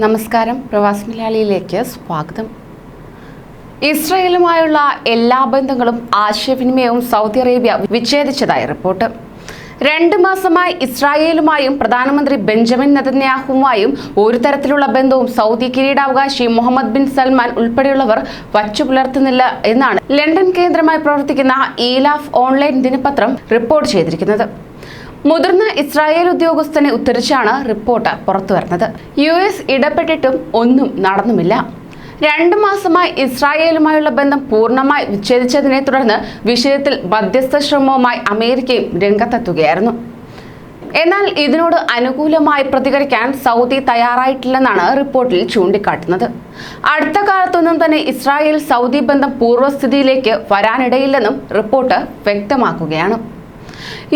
നമസ്കാരം. പ്രവാസി മലയാളിയിലേക്ക് സ്വാഗതം. ഇസ്രയേലുമായുള്ള എല്ലാ ബന്ധങ്ങളും ആശയവിനിമയവും സൗദി അറേബ്യ വിച്ഛേദിച്ചതായി റിപ്പോർട്ട്. രണ്ട് മാസമായി ഇസ്രായേലുമായും പ്രധാനമന്ത്രി ബെഞ്ചമിൻ നെതന്യാഹുവുമായും ഒരു തരത്തിലുള്ള ബന്ധവും സൗദി കിരീടാവകാശി മുഹമ്മദ് ബിൻ സൽമാൻ ഉൾപ്പെടെയുള്ളവർ വച്ചു പുലർത്തുന്നില്ല എന്നാണ് ലണ്ടൻ കേന്ദ്രമായി പ്രവർത്തിക്കുന്ന ഈലാഫ് ഓൺലൈൻ ദിനപത്രം റിപ്പോർട്ട് ചെയ്തിരിക്കുന്നത്. മുതിർന്ന ഇസ്രായേൽ ഉദ്യോഗസ്ഥനെ ഉദ്ധരിച്ചാണ് റിപ്പോർട്ട് പുറത്തുവരുന്നത് യു എസ് ഇടപെട്ടിട്ടും ഒന്നും നടന്നുമില്ല. രണ്ടു മാസമായി ഇസ്രായേലുമായുള്ള ബന്ധം പൂർണമായി വിച്ഛേദിച്ചതിനെ തുടർന്ന് വിഷയത്തിൽ മധ്യസ്ഥ ശ്രമവുമായി അമേരിക്കയും രംഗത്തെത്തുകയായിരുന്നു. എന്നാൽ ഇതിനോട് അനുകൂലമായി പ്രതികരിക്കാൻ സൗദി തയ്യാറായിട്ടില്ലെന്നാണ് റിപ്പോർട്ടിൽ ചൂണ്ടിക്കാട്ടുന്നത്. അടുത്ത കാലത്തൊന്നും തന്നെ ഇസ്രായേൽ സൗദി ബന്ധം പൂർവസ്ഥിതിയിലേക്ക് വരാനിടയില്ലെന്നും റിപ്പോർട്ട് വ്യക്തമാക്കുകയാണ്.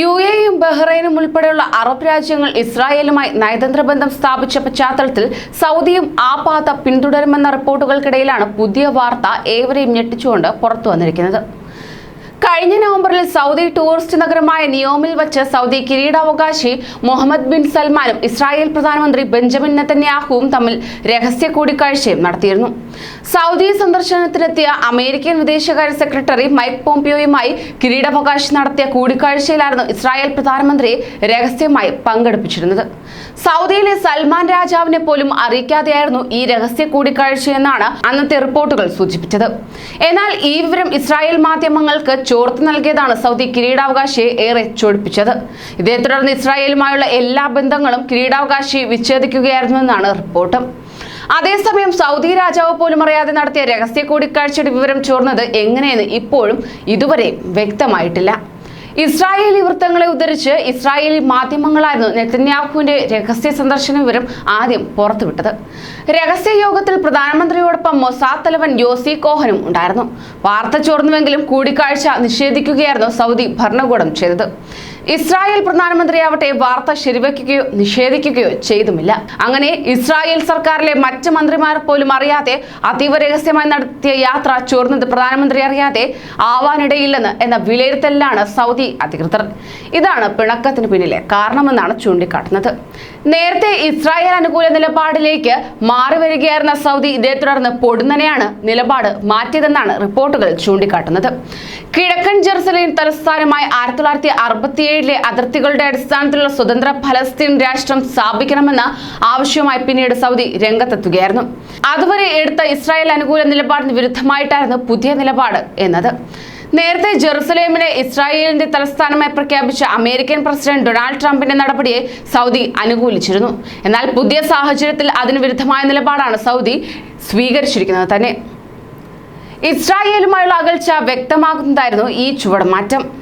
യു എയും ബഹ്റൈനും ഉൾപ്പെടെയുള്ള അറബ് രാജ്യങ്ങൾ ഇസ്രായേലുമായി നയതന്ത്ര ബന്ധം സ്ഥാപിച്ച പശ്ചാത്തലത്തിൽ സൗദിയും ആ പാത പിന്തുടരുമെന്ന റിപ്പോർട്ടുകൾക്കിടയിലാണ് പുതിയ വാർത്ത ഏവരെയും ഞെട്ടിച്ചുകൊണ്ട് പുറത്തു വന്നിരിക്കുന്നത്. കഴിഞ്ഞ നവംബറിൽ സൗദി ടൂറിസ്റ്റ് നഗരമായ നിയോമിൽ വച്ച് സൗദി കിരീടാവകാശി മുഹമ്മദ് ബിൻ സൽമാനും ഇസ്രായേൽ പ്രധാനമന്ത്രി ബെഞ്ചമിൻ നെത്തന്യാഹുവും തമ്മിൽ രഹസ്യ കൂടിക്കാഴ്ചയും നടത്തിയിരുന്നു. സൗദി സന്ദർശനത്തിനെത്തിയ അമേരിക്കൻ വിദേശകാര്യ സെക്രട്ടറി മൈക്ക് പോംപിയോയുമായി കിരീടാവകാശി നടത്തിയ കൂടിക്കാഴ്ചയിലായിരുന്നു ഇസ്രായേൽ പ്രധാനമന്ത്രിയെ രഹസ്യമായി പങ്കെടുപ്പിച്ചിരുന്നത്. സൗദിയിലെ സൽമാൻ രാജാവിനെ പോലും അറിയിക്കാതെയായിരുന്നു ഈ രഹസ്യ കൂടിക്കാഴ്ചയെന്നാണ് അന്നത്തെ റിപ്പോർട്ടുകൾ സൂചിപ്പിച്ചത്. എന്നാൽ ഈ വിവരം ഇസ്രായേൽ മാധ്യമങ്ങൾക്ക് ചോർത്ത് നൽകിയതാണ് സൗദി കിരീടാവകാശിയെ ഏറെ ചൊടിപ്പിച്ചത്. ഇതേ തുടർന്ന് ഇസ്രായേലുമായുള്ള എല്ലാ ബന്ധങ്ങളും കിരീടാവകാശി വിച്ഛേദിക്കുകയായിരുന്നുവെന്നാണ് റിപ്പോർട്ട്. അതേസമയം സൗദി രാജാവ് പോലും അറിയാതെ നടത്തിയ രഹസ്യ കൂടിക്കാഴ്ചയുടെ വിവരം ചോർന്നത് എങ്ങനെയെന്ന് ഇപ്പോഴും ഇതുവരെ വ്യക്തമായിട്ടില്ല. ഇസ്രായേലി വൃത്തങ്ങളെ ഉദ്ധരിച്ച് ഇസ്രായേലി മാധ്യമങ്ങളായിരുന്നു നെതന്യാഹുവിന്റെ രഹസ്യ സന്ദർശന വിവരം ആദ്യം പുറത്തുവിട്ടത്. രഹസ്യ യോഗത്തിൽ പ്രധാനമന്ത്രിയോടൊപ്പം മൊസാദ് തലവൻ യോസി കോഹനും ഉണ്ടായിരുന്നു. വാർത്ത ചോർന്നുവെങ്കിലും കൂടിക്കാഴ്ച നിഷേധിക്കുകയായിരുന്നു സൗദി ഭരണകൂടം ചെയ്തത്. ഇസ്രായേൽ പ്രധാനമന്ത്രിയാവട്ടെ വാർത്ത ശരിവെക്കുകയോ നിഷേധിക്കുകയോ ചെയ്തുമില്ല. അങ്ങനെ ഇസ്രായേൽ സർക്കാരിലെ മറ്റ് മന്ത്രിമാർ പോലും അറിയാതെ അതീവ രഹസ്യമായി നടത്തിയ യാത്ര ചോർന്നത് പ്രധാനമന്ത്രി അറിയാതെ ആവാനിടയില്ലെന്ന് എന്ന വിലയിരുത്തലിലാണ് സൗദി അധികൃതർ. ഇതാണ് പിണക്കത്തിന് പിന്നിലെ കാരണമെന്നാണ് ചൂണ്ടിക്കാട്ടുന്നത്. നേരത്തെ ഇസ്രായേൽ അനുകൂല നിലപാടിലേക്ക് മാറി വരികയായിരുന്ന സൗദി ഇതേ തുടർന്ന് പൊടുന്നനെയാണ് നിലപാട് മാറ്റിയതെന്നാണ് റിപ്പോർട്ടുകൾ ചൂണ്ടിക്കാട്ടുന്നത്. കിഴക്കൻ ജെറുസലേം തലസ്ഥാനമായ ആയിരത്തി തൊള്ളായിരത്തി അറുപത്തിയേഴിലെ അതിർത്തികളുടെ അടിസ്ഥാനത്തിലുള്ള സ്വതന്ത്ര ഫലസ്തീൻ രാഷ്ട്രം സ്ഥാപിക്കണമെന്ന ആവശ്യവുമായി പിന്നീട് സൗദി രംഗത്തെത്തുകയായിരുന്നു. അതുവരെ എടുത്ത ഇസ്രായേൽ അനുകൂല നിലപാടിന് വിരുദ്ധമായിട്ടായിരുന്നു പുതിയ നിലപാട് എന്നത്. നേരത്തെ ജെറുസലേമിനെ ഇസ്രായേലിന്റെ തലസ്ഥാനമായി പ്രഖ്യാപിച്ച അമേരിക്കൻ പ്രസിഡന്റ് ഡൊണാൾഡ് ട്രംപിന്റെ നടപടിയെ സൗദി അനുകൂലിച്ചിരുന്നു. എന്നാൽ പുതിയ സാഹചര്യത്തിൽ അതിന് വിരുദ്ധമായ നിലപാടാണ് സൗദി സ്വീകരിച്ചിരിക്കുന്നത് തന്നെ. ഇസ്രായേലുമായുള്ള അകൽച്ച വ്യക്തമാകുന്നതായിരുന്നു ഈ ചുവടുമാറ്റം.